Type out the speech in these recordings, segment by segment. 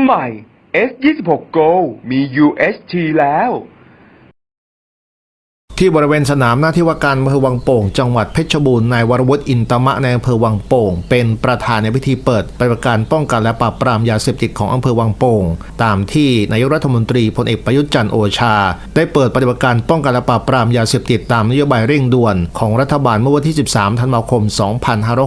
ใหม่ S26 Go มี UHT แล้ว ที่บริเวณสนามหน้าที่ว่าการอำเภอวังโป่ง จังหวัดเพชรบูรณ์นายวรวุฒิอินตมะในอำเภอวังโป่ง เป็นประธานในพิธีเปิดปฏิบัติการป้องกันและปราบปรามยาเสพติดของอำเภอวังโป่ง ตามที่นายกรัฐมนตรีพลเอกประยุทธ์จันทร์โอชา ได้เปิดปฏิบัติการป้องกันและปราบปรามยาเสพติดตามนโยบายเร่งด่วน ของรัฐบาลเมื่อวันที่ 13 ธันวาคม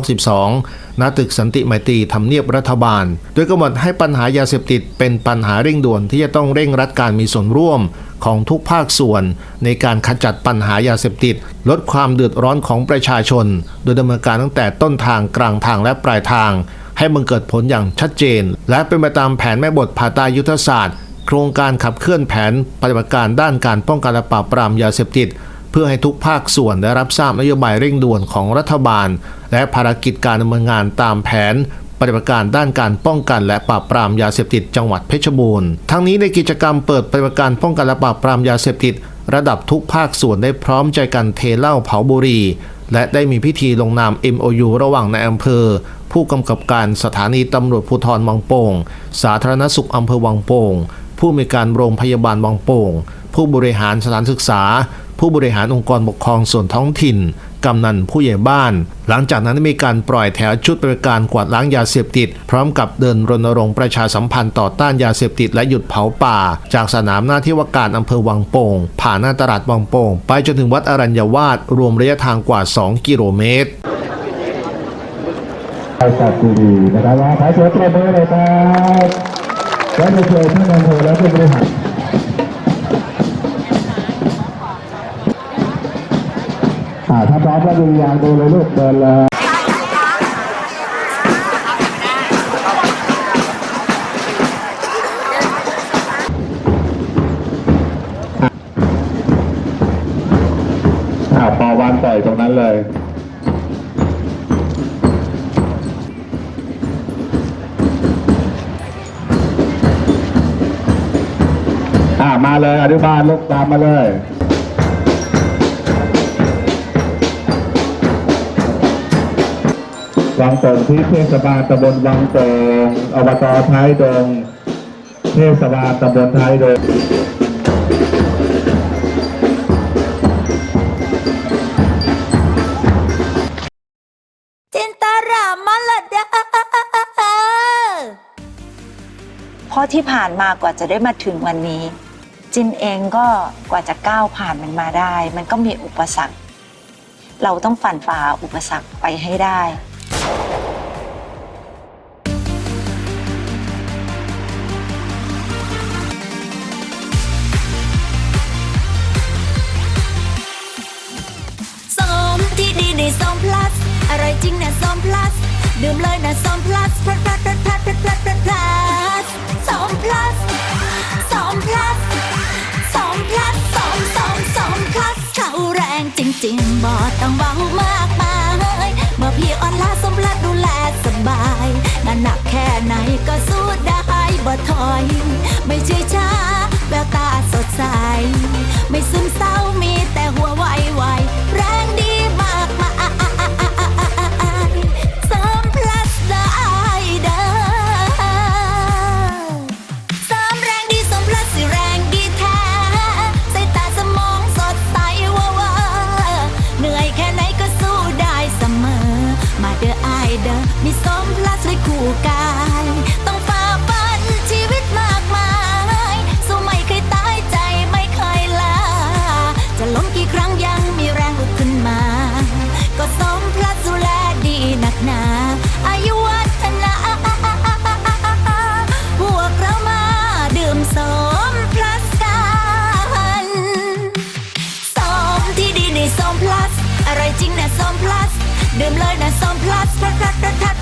2562ณตึกสันติไมตรีทำเนียบรัฐบาล โดยกำหนดให้ปัญหายาเสพติดเป็นปัญหาเร่งด่วนที่จะต้องเร่งรัดการมีส่วนร่วม ของทุกภาคส่วน ในการขจัดปัญหายาเสพติด ลดความเดือดร้อนของประชาชน โดยดำเนินการตั้งแต่ต้นทางกลางทางและปลายทาง ให้มันเกิดผลอย่างชัดเจน และเป็นไปตามแผนแม่บทภาต้ยุทธศาสตร์ โครงการขับเคลื่อนแผนปฏิบัติการด้านการป้องกันและปราบปรามยาเสพติด เพื่อให้ทุกภาคส่วนได้รับทราบนโยบายเร่งด่วนของรัฐบาล และภารกิจการดำเนินงานตามแผน ปฏิบัติการด้านการป้องกันและปราบปรามยาเสพติดจังหวัดเพชรบูรณ์ ทั้งนี้ในกิจกรรมเปิดปฏิบัติการป้องกันและปราบปรามยาเสพติด ระดับทุกภาคส่วนได้พร้อมใจกันเทเหล้าเผาบุหรี่และได้มีพิธีลงนาม MOU ระหว่างในอำเภอ ผู้กำกับการสถานีตำรวจภูธรวังโป่ง สาธารณสุขอำเภอวังโป่ง ผู้มีการโรงพยาบาลวังโป่ง ผู้บริหารสถานศึกษา ผู้บริหารองค์กรปกครองส่วนท้องถิ่น กำนันผู้ใหญ่บ้าน หลังจากนั้นได้มีการปล่อยแถวชุดบริการกวาดล้างยาเสพติด พร้อมกับเดินรณรงค์ประชาสัมพันธ์ต่อต้านยาเสพติดและหยุดเผาป่า จากสนามหน้าที่ว่าการอำเภอวังโป่งผ่านหน้าตลาดวังโป่งไปจนถึงวัดอรัญญวาสรวมระยะทางกว่า 2 กิโลเมตรไปจัดดีๆนะครับว่าขอเสียงปรบมือเลยครับและจะเชิญท่านอำเภอและผู้บริหาร พร้อมแล้วดูยางดูเลยลูกเดินเลยอ่าปอวันต่อยตรงนั้นเลยอ่ามาเลยอนุบาลลูกตามมาเลย วังโป่งที่เทศบาลตำบลวังโป่งอบตท้ายดง เทศบาลตำบลท้ายดงจินตารามลดาเพราะที่ผ่านมากว่าจะได้มาถึงวันนี้ จินเองก็กว่าจะก้าวผ่านมันมาได้ มันก็มีอุปสรรค เราต้องฝันฝ่าอุปสรรคไปให้ได้ ดื่มเลยนะสองพลัสพลัสพลัสพลัสพลัสพลัสพลัสสองพลัสสองพลัสสองพลัสสองสองสองพลัสเข้าแรงจริง ๆ บ่ต้องเบามากมายเมื่อพี่ออนล้าสมพลัสดูแลสบายงานหนักแค่ไหนก็สู้ ดื่มเลยนะซอมพลัสพลัสพลัสพลัส